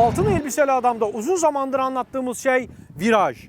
Altın elbiseli adamda uzun zamandır anlattığımız şey viraj.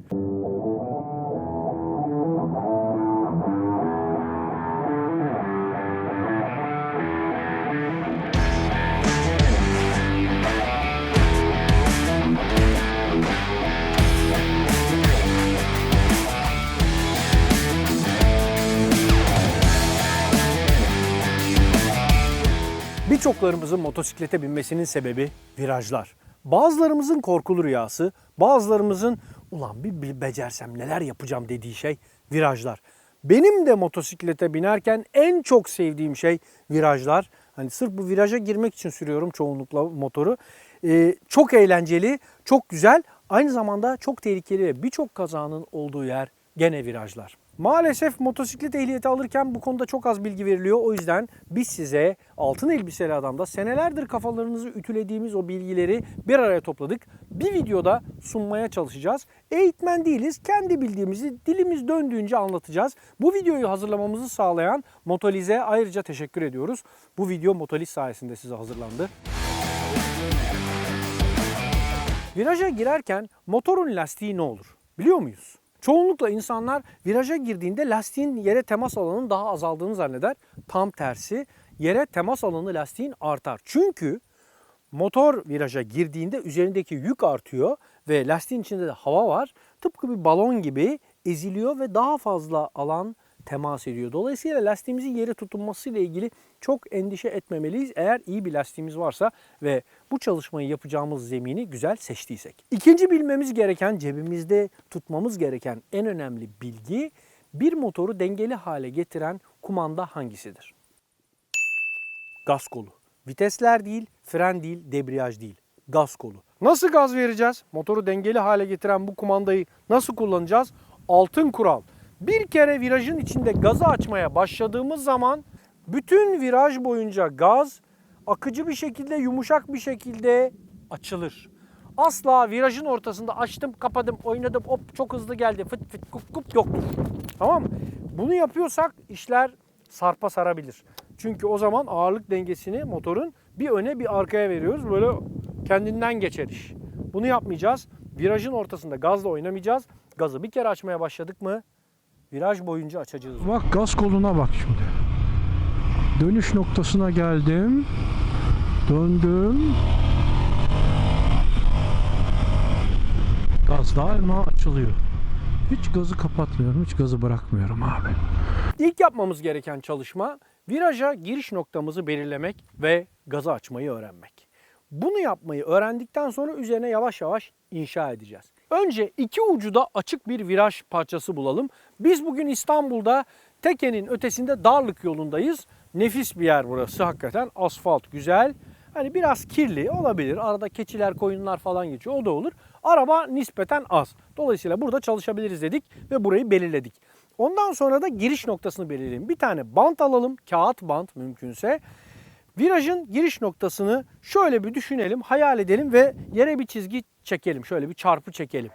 Birçoklarımızın motosiklete binmesinin sebebi virajlar. Bazılarımızın korkulu rüyası, bazılarımızın ulan bir, becersem neler yapacağım dediği şey virajlar. Benim de motosiklete binerken en çok sevdiğim şey virajlar. Hani sırf bu viraja girmek için sürüyorum çoğunlukla motoru. Ee, çok eğlenceli, çok güzel, aynı zamanda çok tehlikeli ve birçok kazanın olduğu yer gene virajlar. Maalesef motosiklet ehliyeti alırken bu konuda çok az bilgi veriliyor. O yüzden biz size altın elbiseli adamda senelerdir kafalarınızı ütülediğimiz o bilgileri bir araya topladık. Bir videoda sunmaya çalışacağız. Eğitmen değiliz. Kendi bildiğimizi dilimiz döndüğünce anlatacağız. Bu videoyu hazırlamamızı sağlayan Motolize ayrıca teşekkür ediyoruz. Bu video Motoliz sayesinde size hazırlandı. Viraja girerken motorun lastiği ne olur? Biliyor muyuz? Çoğunlukla insanlar viraja girdiğinde lastiğin yere temas alanının daha azaldığını zanneder. Tam tersi yere temas alanı lastiğin artar. Çünkü motor viraja girdiğinde üzerindeki yük artıyor ve lastiğin içinde de hava var. Tıpkı bir balon gibi eziliyor ve daha fazla alan temas ediyor. Dolayısıyla lastiğimizin yere tutunması ile ilgili çok endişe etmemeliyiz eğer iyi bir lastiğimiz varsa ve bu çalışmayı yapacağımız zemini güzel seçtiysek. İkinci bilmemiz gereken, cebimizde tutmamız gereken en önemli bilgi bir motoru dengeli hale getiren kumanda hangisidir? Gaz kolu. Vitesler değil, fren değil, debriyaj değil. Gaz kolu. Nasıl gaz vereceğiz? Motoru dengeli hale getiren bu kumandayı nasıl kullanacağız? Altın kural. Bir kere virajın içinde gazı açmaya başladığımız zaman bütün viraj boyunca gaz akıcı bir şekilde, yumuşak bir şekilde açılır. Asla virajın ortasında açtım, kapadım, oynadım, hop çok hızlı geldi, fıt fıt kup kup yoktur. Tamam mı? Bunu yapıyorsak işler sarpa sarabilir. Çünkü o zaman ağırlık dengesini motorun bir öne bir arkaya veriyoruz. Böyle kendinden geçer iş. Bunu yapmayacağız. Virajın ortasında gazla oynamayacağız. Gazı bir kere açmaya başladık mı viraj boyunca açacağız. Bak gaz koluna bak şimdi. Dönüş noktasına geldim. Döndüm. Gaz daima açılıyor. Hiç gazı kapatmıyorum, hiç gazı bırakmıyorum abi. İlk yapmamız gereken çalışma viraja giriş noktamızı belirlemek ve gazı açmayı öğrenmek. Bunu yapmayı öğrendikten sonra üzerine yavaş yavaş inşa edeceğiz. Önce iki ucu da açık bir viraj parçası bulalım. Biz bugün İstanbul'da Teke'nin ötesinde Darlık yolundayız. Nefis bir yer burası hakikaten. Asfalt güzel. Hani biraz kirli olabilir. Arada keçiler, koyunlar falan geçiyor. O da olur. Araba nispeten az. Dolayısıyla burada çalışabiliriz dedik ve burayı belirledik. Ondan sonra da giriş noktasını belirleyelim. Bir tane bant alalım. Kağıt bant mümkünse. Virajın giriş noktasını şöyle bir düşünelim, hayal edelim ve yere bir çizgi çekelim. Şöyle bir çarpı çekelim.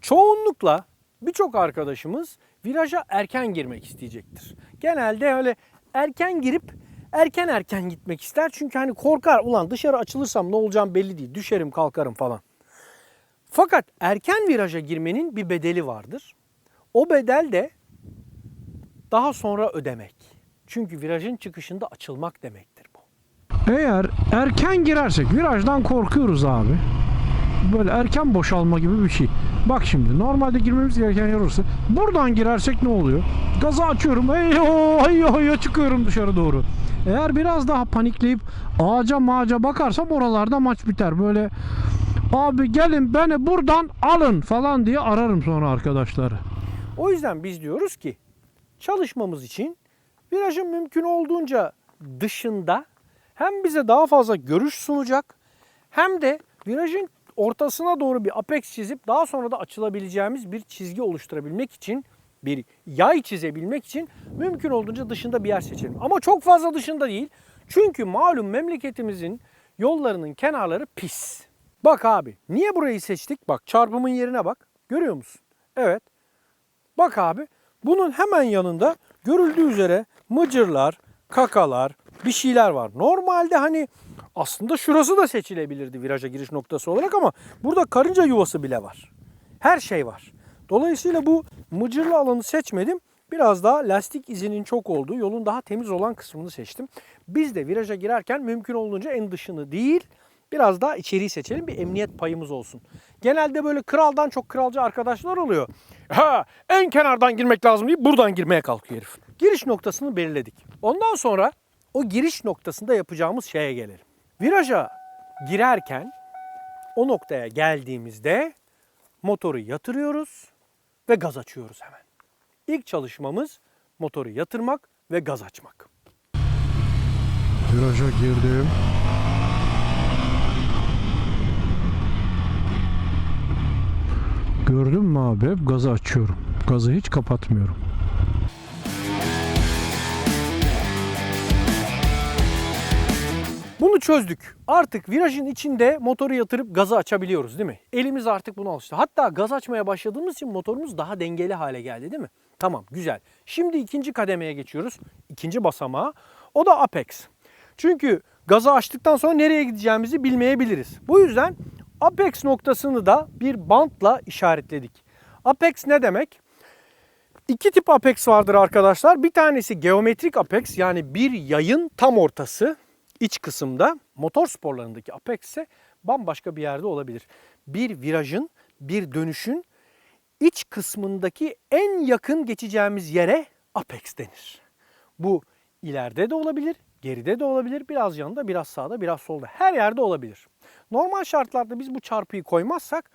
Çoğunlukla birçok arkadaşımız viraja erken girmek isteyecektir. Genelde öyle erken girip erken erken gitmek ister. Çünkü hani korkar ulan dışarı açılırsam ne olacağım belli değil. Düşerim kalkarım falan. Fakat erken viraja girmenin bir bedeli vardır. O bedel de daha sonra ödemek. Çünkü virajın çıkışında açılmak demektir bu. Eğer erken girersek, virajdan korkuyoruz abi. Böyle erken boşalma gibi bir şey. Bak şimdi normalde girmemiz gereken yer orası. Buradan girersek ne oluyor? Gazı açıyorum. Eyyo, eyyo, eyyo çıkıyorum dışarı doğru. Eğer biraz daha panikleyip ağaca mağaca bakarsam oralarda maç biter. Böyle abi gelin beni buradan alın falan diye ararım sonra arkadaşları. O yüzden biz diyoruz ki çalışmamız için virajın mümkün olduğunca dışında hem bize daha fazla görüş sunacak hem de virajın ortasına doğru bir apex çizip daha sonra da açılabileceğimiz bir çizgi oluşturabilmek için bir yay çizebilmek için mümkün olduğunca dışında bir yer seçelim. Ama çok fazla dışında değil. Çünkü malum memleketimizin yollarının kenarları pis. Bak abi niye burayı seçtik? Bak çarpımın yerine bak. Görüyor musun? Evet. Bak abi bunun hemen yanında görüldüğü üzere mıcırlar, kakalar, bir şeyler var. Normalde hani aslında şurası da seçilebilirdi viraja giriş noktası olarak ama burada karınca yuvası bile var. Her şey var. Dolayısıyla bu mıcırlı alanı seçmedim. Biraz daha lastik izinin çok olduğu, yolun daha temiz olan kısmını seçtim. Biz de viraja girerken mümkün olduğunca en dışını değil, biraz daha içeriği seçelim. Bir emniyet payımız olsun. Genelde böyle kraldan çok kralcı arkadaşlar oluyor. Ha, en kenardan girmek lazım deyip buradan girmeye kalkıyor herif. Giriş noktasını belirledik. Ondan sonra o giriş noktasında yapacağımız şeye gelelim. Viraja girerken o noktaya geldiğimizde motoru yatırıyoruz ve gaz açıyoruz hemen. İlk çalışmamız motoru yatırmak ve gaz açmak. Viraja girdim. Gördün mü abi? Hep gazı açıyorum. Gazı hiç kapatmıyorum. Bunu çözdük. Artık virajın içinde motoru yatırıp gazı açabiliyoruz değil mi? Elimiz artık buna alıştı. Hatta gaz açmaya başladığımız için motorumuz daha dengeli hale geldi değil mi? Tamam güzel. Şimdi ikinci kademeye geçiyoruz. İkinci basamağa. O da Apex. Çünkü gazı açtıktan sonra nereye gideceğimizi bilmeyebiliriz. Bu yüzden Apex noktasını da bir bantla işaretledik. Apex ne demek? İki tip apex vardır arkadaşlar. Bir tanesi geometrik apex yani bir yayın tam ortası iç kısımda. Motor sporlarındaki apex ise bambaşka bir yerde olabilir. Bir virajın, bir dönüşün iç kısmındaki en yakın geçeceğimiz yere apex denir. Bu ileride de olabilir, geride de olabilir, biraz yanında, biraz sağda, biraz solda. Her yerde olabilir. Normal şartlarda biz bu çarpıyı koymazsak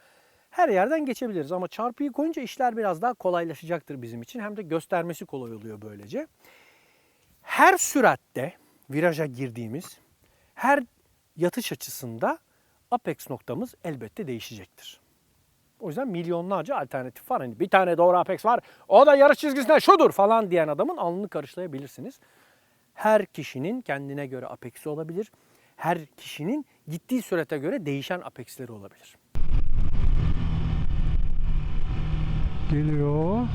her yerden geçebiliriz ama çarpıyı koyunca işler biraz daha kolaylaşacaktır bizim için. Hem de göstermesi kolay oluyor böylece. Her süratte viraja girdiğimiz her yatış açısında apex noktamız elbette değişecektir. O yüzden milyonlarca alternatif var. Hani bir tane doğru apex var. O da yarış çizgisinde şudur falan diyen adamın alnını karışlayabilirsiniz. Her kişinin kendine göre apex'i olabilir. Her kişinin gittiği sürate göre değişen apex'leri olabilir. Geliyor.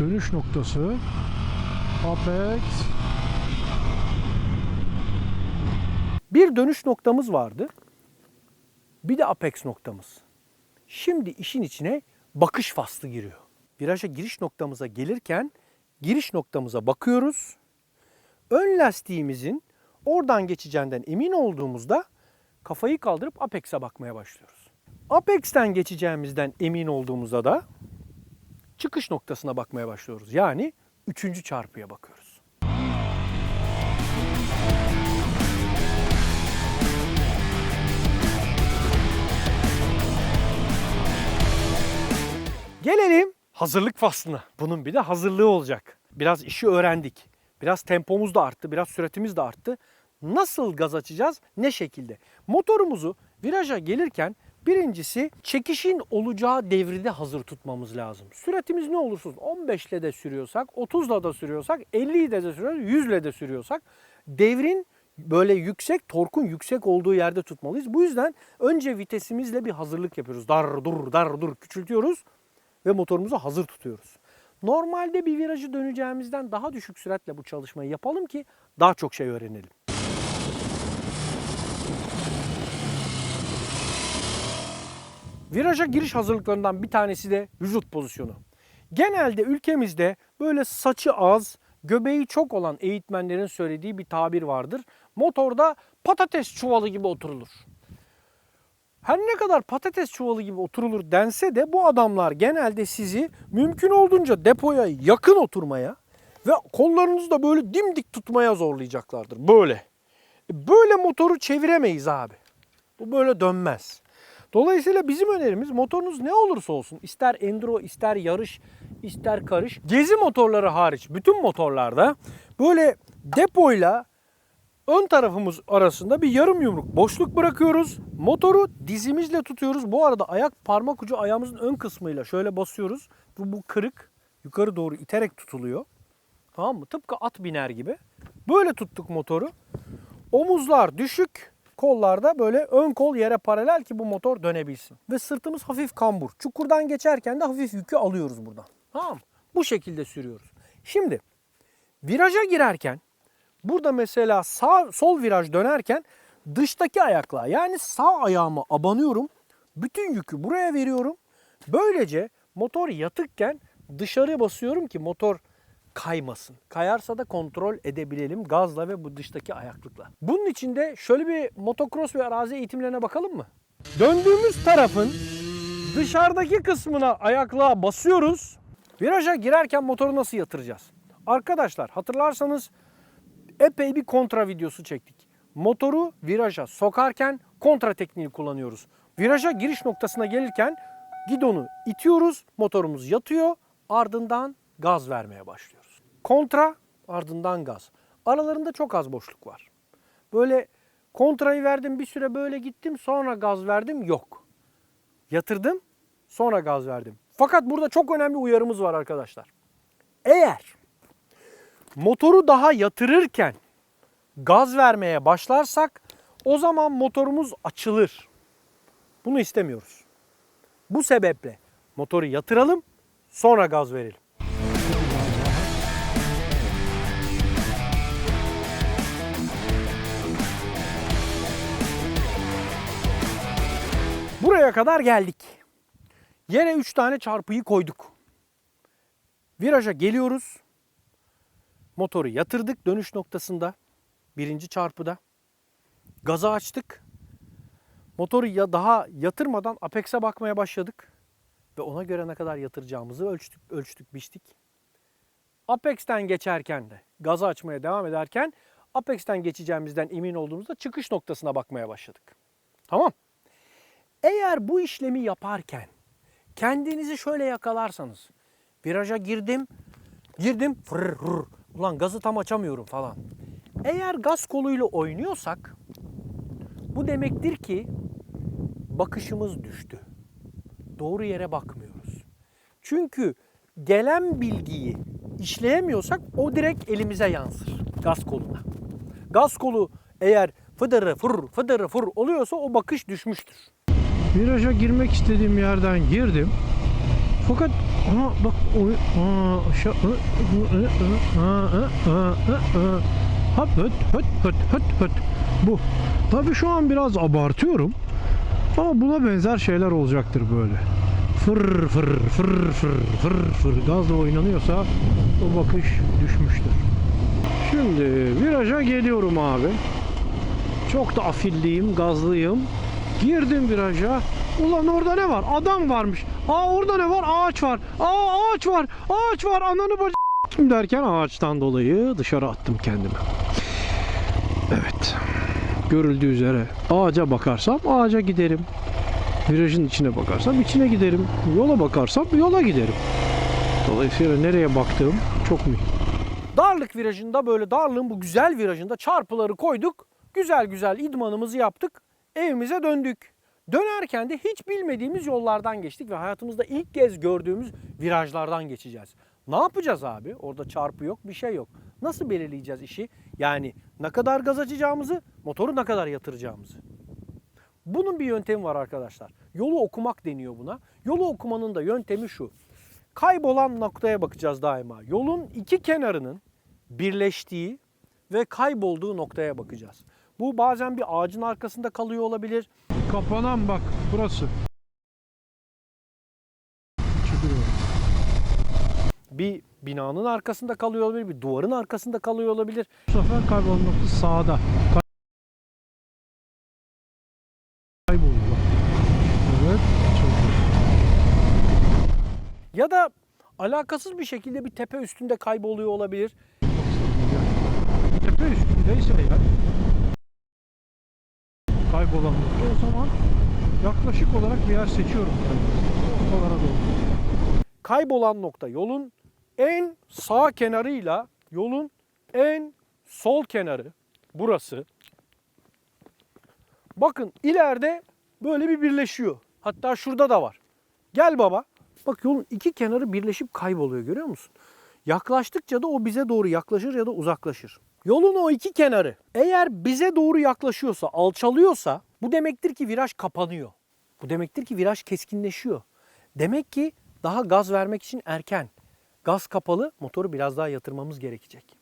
Dönüş noktası. Apex. Bir dönüş noktamız vardı. Bir de apex noktamız. Şimdi işin içine bakış faslı giriyor. Viraja giriş noktamıza gelirken giriş noktamıza bakıyoruz. Ön lastiğimizin oradan geçeceğinden emin olduğumuzda kafayı kaldırıp apex'e bakmaya başlıyoruz. Apex'ten geçeceğimizden emin olduğumuzda da çıkış noktasına bakmaya başlıyoruz. Yani üçüncü çarpıya bakıyoruz. Gelelim hazırlık faslına. Bunun bir de hazırlığı olacak. Biraz işi öğrendik. Biraz tempomuz da arttı, biraz süratimiz de arttı. Nasıl gaz açacağız? Ne şekilde? Motorumuzu viraja gelirken birincisi çekişin olacağı devride hazır tutmamız lazım. Süratimiz ne olursa olsun 15 ile de sürüyorsak, 30 ile de sürüyorsak, 50 ile de sürüyorsak, 100 ile de sürüyorsak devrin böyle yüksek, torkun yüksek olduğu yerde tutmalıyız. Bu yüzden önce vitesimizle bir hazırlık yapıyoruz. Dar dur dar dur küçültüyoruz ve motorumuzu hazır tutuyoruz. Normalde bir virajı döneceğimizden daha düşük süratle bu çalışmayı yapalım ki daha çok şey öğrenelim. Viraja giriş hazırlıklarından bir tanesi de vücut pozisyonu. Genelde ülkemizde böyle saçı az, göbeği çok olan eğitmenlerin söylediği bir tabir vardır. Motorda patates çuvalı gibi oturulur. Her ne kadar patates çuvalı gibi oturulur dense de bu adamlar genelde sizi mümkün olduğunca depoya yakın oturmaya ve kollarınızı da böyle dimdik tutmaya zorlayacaklardır. Böyle. E, Böyle motoru çeviremeyiz abi. Bu böyle dönmez. Dolayısıyla bizim önerimiz motorunuz ne olursa olsun ister enduro ister yarış ister karış gezi motorları hariç bütün motorlarda böyle depoyla ön tarafımız arasında bir yarım yumruk boşluk bırakıyoruz. Motoru dizimizle tutuyoruz. Bu arada ayak parmak ucu ayağımızın ön kısmıyla şöyle basıyoruz. Bu, bu kırık yukarı doğru iterek tutuluyor. Tamam mı? Tıpkı at biner gibi. Böyle tuttuk motoru. Omuzlar düşük, kollarda böyle ön kol yere paralel ki bu motor dönebilsin. Ve sırtımız hafif kambur. Çukurdan geçerken de hafif yükü alıyoruz buradan. Tamam? Bu şekilde sürüyoruz. Şimdi Viraja girerken burada mesela sağ sol viraj dönerken dıştaki ayakla yani sağ ayağımı abanıyorum. Bütün yükü buraya veriyorum. Böylece motor yatıkken dışarı basıyorum ki motor kaymasın. Kayarsa da kontrol edebilelim gazla ve bu dıştaki ayaklıkla. Bunun için de şöyle bir motocross ve arazi eğitimlerine bakalım mı? Döndüğümüz tarafın dışarıdaki kısmına ayaklığa basıyoruz. Viraja girerken motoru nasıl yatıracağız? Arkadaşlar hatırlarsanız epey bir kontra videosu çektik. Motoru viraja sokarken kontra tekniğini kullanıyoruz. Viraja giriş noktasına gelirken gidonu itiyoruz, motorumuz yatıyor, ardından gaz vermeye başlıyoruz. Kontra, ardından gaz. Aralarında çok az boşluk var. Böyle kontrayı verdim bir süre böyle gittim sonra gaz verdim yok. Yatırdım sonra gaz verdim. Fakat burada çok önemli uyarımız var arkadaşlar. Eğer motoru daha yatırırken gaz vermeye başlarsak o zaman motorumuz açılır. Bunu istemiyoruz. Bu sebeple motoru yatıralım sonra gaz verelim. Buraya kadar geldik. Yere 3 tane çarpıyı koyduk. Viraja geliyoruz. Motoru yatırdık dönüş noktasında. Birinci çarpıda. Gazı açtık. Motoru ya daha yatırmadan Apex'e bakmaya başladık. Ve ona göre ne kadar yatıracağımızı ölçtük, ölçtük, biçtik. Apex'ten geçerken de gazı açmaya devam ederken Apex'ten geçeceğimizden emin olduğumuzda çıkış noktasına bakmaya başladık. Tamam. Eğer bu işlemi yaparken kendinizi şöyle yakalarsanız viraja girdim, girdim, fırr, fırr, ulan gazı tam açamıyorum falan. Eğer gaz koluyla oynuyorsak bu demektir ki bakışımız düştü. Doğru yere bakmıyoruz. Çünkü gelen bilgiyi işleyemiyorsak o direkt elimize yansır gaz koluna. Gaz kolu eğer fıdırı fır fıdırı fır oluyorsa o bakış düşmüştür. Viraja girmek istediğim yerden girdim. Fakat aha bak o aa, aşağı. Hop höt höt höt höt höt. Bu. Tabii şu an biraz abartıyorum. Ama buna benzer şeyler olacaktır böyle. Fır fır fır fır fır fır gazla oynanıyorsa o bakış düşmüştür. Şimdi viraja geliyorum abi. Çok da afilliyim, gazlıyım. Girdim viraja. Ulan orada ne var? Adam varmış. Aa orada ne var? Ağaç var. Aa ağaç var. Ağaç var. Ananı bacı kim derken ağaçtan dolayı dışarı attım kendimi. Evet. Görüldüğü üzere ağaca bakarsam ağaca giderim. Virajın içine bakarsam içine giderim. Yola bakarsam yola giderim. Dolayısıyla nereye baktığım çok mühim. Darlık virajında böyle darlığın bu güzel virajında çarpıları koyduk. Güzel güzel idmanımızı yaptık. Evimize döndük. Dönerken de hiç bilmediğimiz yollardan geçtik ve hayatımızda ilk kez gördüğümüz virajlardan geçeceğiz. Ne yapacağız abi? Orada çarpı yok, bir şey yok. Nasıl belirleyeceğiz işi? Yani ne kadar gaz açacağımızı, motoru ne kadar yatıracağımızı. Bunun bir yöntemi var arkadaşlar. Yolu okumak deniyor buna. Yolu okumanın da yöntemi şu. Kaybolan noktaya bakacağız daima. Yolun iki kenarının birleştiği ve kaybolduğu noktaya bakacağız. Bu bazen bir ağacın arkasında kalıyor olabilir. Kapanan bak burası. Çıkıyorum. Bir binanın arkasında kalıyor olabilir, bir duvarın arkasında kalıyor olabilir. Bu sefer kaybolan noktası sağda. Kay- Kayboluyor. Evet. Çok Ya da alakasız bir şekilde bir tepe üstünde kayboluyor olabilir. Tepe üstündeyse eğer kaybolan nokta o zaman yaklaşık olarak bir yer seçiyorum. Ortalara doğru. Kaybolan nokta yolun en sağ kenarıyla yolun en sol kenarı burası. Bakın ileride böyle bir birleşiyor. Hatta şurada da var. Gel baba. Bak yolun iki kenarı birleşip kayboluyor görüyor musun? Yaklaştıkça da o bize doğru yaklaşır ya da uzaklaşır. Yolun o iki kenarı eğer bize doğru yaklaşıyorsa, alçalıyorsa bu demektir ki viraj kapanıyor. Bu demektir ki viraj keskinleşiyor. Demek ki daha gaz vermek için erken. Gaz kapalı, motoru biraz daha yatırmamız gerekecek.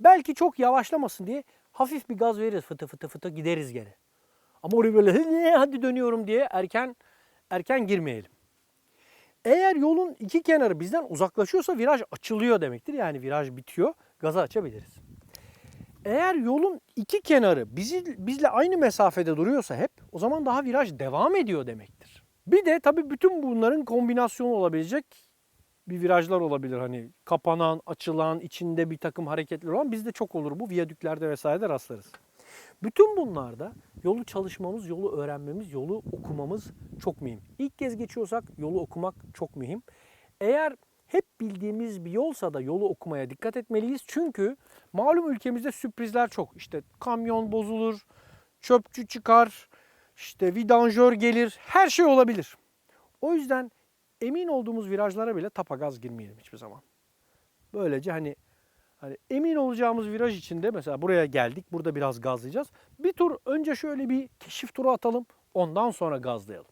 Belki çok yavaşlamasın diye hafif bir gaz veririz fıtı fıtı fıtı gideriz gene. Ama oraya böyle "Hı, hadi dönüyorum diye erken erken girmeyelim. Eğer yolun iki kenarı bizden uzaklaşıyorsa viraj açılıyor demektir. Yani viraj bitiyor, gazı açabiliriz. Eğer yolun iki kenarı bizi, bizle aynı mesafede duruyorsa hep o zaman daha viraj devam ediyor demektir. Bir de tabii bütün bunların kombinasyonu olabilecek bir virajlar olabilir. Hani kapanan, açılan, içinde bir takım hareketler olan bizde çok olur bu. Viyadüklerde vesairede rastlarız. Bütün bunlarda yolu çalışmamız, yolu öğrenmemiz, yolu okumamız çok mühim. İlk kez geçiyorsak yolu okumak çok mühim. Eğer hep bildiğimiz bir yolsa da yolu okumaya dikkat etmeliyiz. Çünkü malum ülkemizde sürprizler çok. İşte kamyon bozulur, çöpçü çıkar, işte vidanjör gelir, her şey olabilir. O yüzden emin olduğumuz virajlara bile tapagaz girmeyelim hiçbir zaman. Böylece hani hani emin olacağımız viraj içinde mesela buraya geldik. Burada biraz gazlayacağız. Bir tur önce şöyle bir keşif turu atalım. Ondan sonra gazlayalım.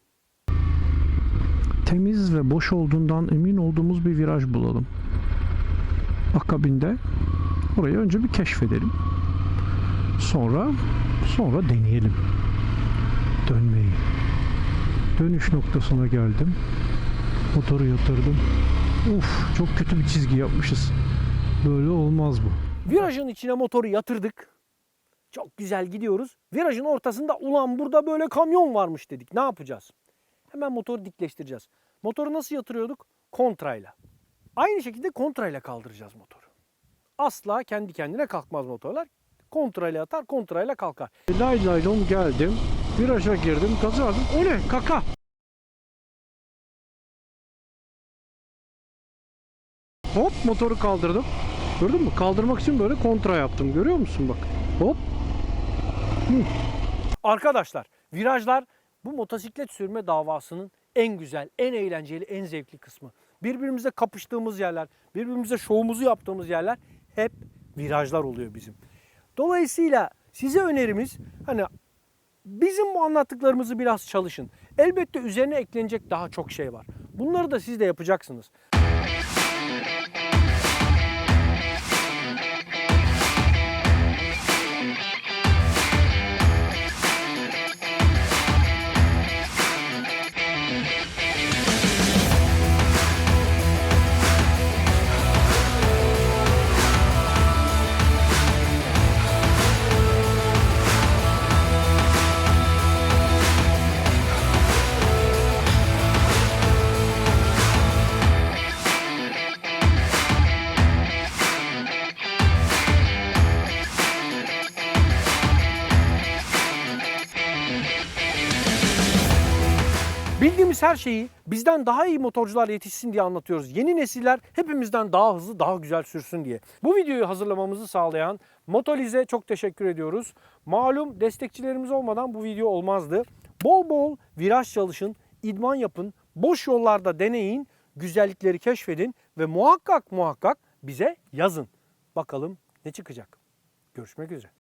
Temiz ve boş olduğundan emin olduğumuz bir viraj bulalım. Akabinde orayı önce bir keşfedelim. Sonra sonra deneyelim. Dönmeyi. Dönüş noktasına geldim. Motoru yatırdım. Uf çok kötü bir çizgi yapmışız. Böyle olmaz bu. Virajın içine motoru yatırdık. Çok güzel gidiyoruz. Virajın ortasında ulan burada böyle kamyon varmış dedik. Ne yapacağız? Hemen motoru dikleştireceğiz. Motoru nasıl yatırıyorduk? Kontrayla. Aynı şekilde kontrayla kaldıracağız motoru. Asla kendi kendine kalkmaz motorlar. Kontrayla atar, kontrayla kalkar. Lay lay lom geldim. Viraja girdim. Gazı aldım. O ne? Kaka. Hop motoru kaldırdım. Gördün mü? Kaldırmak için böyle kontra yaptım. Görüyor musun bak? Hop. Arkadaşlar virajlar bu motosiklet sürme davasının en güzel, en eğlenceli, en zevkli kısmı. Birbirimize kapıştığımız yerler, birbirimize şovumuzu yaptığımız yerler hep virajlar oluyor bizim. Dolayısıyla size önerimiz hani bizim bu anlattıklarımızı biraz çalışın. Elbette üzerine eklenecek daha çok şey var. Bunları da siz de yapacaksınız. Her şeyi bizden daha iyi motorcular yetişsin diye anlatıyoruz. Yeni nesiller hepimizden daha hızlı, daha güzel sürsün diye. Bu videoyu hazırlamamızı sağlayan Motoliz'e çok teşekkür ediyoruz. Malum destekçilerimiz olmadan bu video olmazdı. Bol bol viraj çalışın, idman yapın, boş yollarda deneyin, güzellikleri keşfedin ve muhakkak muhakkak bize yazın. Bakalım ne çıkacak. Görüşmek üzere.